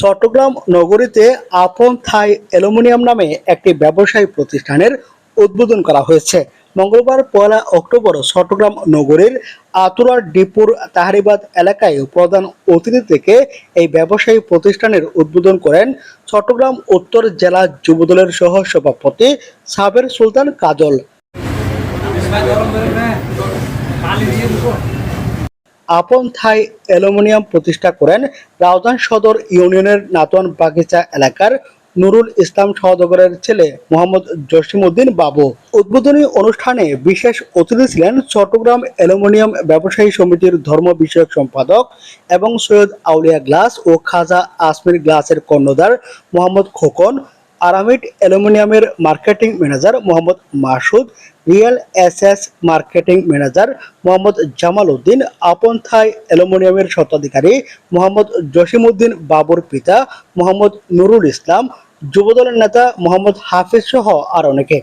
চট্টগ্রাম নগরীতে আপন থাই অ্যালুমিনিয়াম নামে একটি ব্যবসায়ী প্রতিষ্ঠানের উদ্বোধন করা হয়েছে। মঙ্গলবার পয়লা অক্টোবর চট্টগ্রাম নগরীর আতুরার ডিপুর তাহারিবাদ এলাকায় প্রধান অতিথি থেকে এই ব্যবসায়ী প্রতিষ্ঠানের উদ্বোধন করেন চট্টগ্রাম উত্তর জেলা যুবদলের সহ সভাপতি সাবের সুলতান কাজল। আপন থাই অ্যালুমিনিয়াম প্রতিষ্ঠা করেন রাউজান সদর ইউনিয়নের নাতন বাগিচা এলাকার নুরুল ইসলাম সহদগরের ছেলে মোহাম্মদ জসিমউদ্দিন বাবু। উদ্বোধনী অনুষ্ঠানে বিশেষ অতিথি ছিলেন চট্টগ্রাম অ্যালুমিনিয়াম ব্যবসায়ী সমিতির ধর্ম বিষয়ক সম্পাদক এবং সৈয়দ আউলিয়া গ্লাস ও খাজা আসমির গ্লাসের কর্ণধার মোহাম্মদ খোকন। আরামিড অ্যালুমিনিয়ামের marketing manager Mohammad Masud, real S S marketing manager Mohammad Jamal Uddin, Apon Thai অ্যালুমিনিয়ামের স্বত্বাধিকারী মোহাম্মদ জসিমউদ্দিন বাবুর পিতা মোহাম্মদ নুরুল ইসলাম, যুবদলের নেতা মোহাম্মদ হাফিজ সহ আর অনেকে।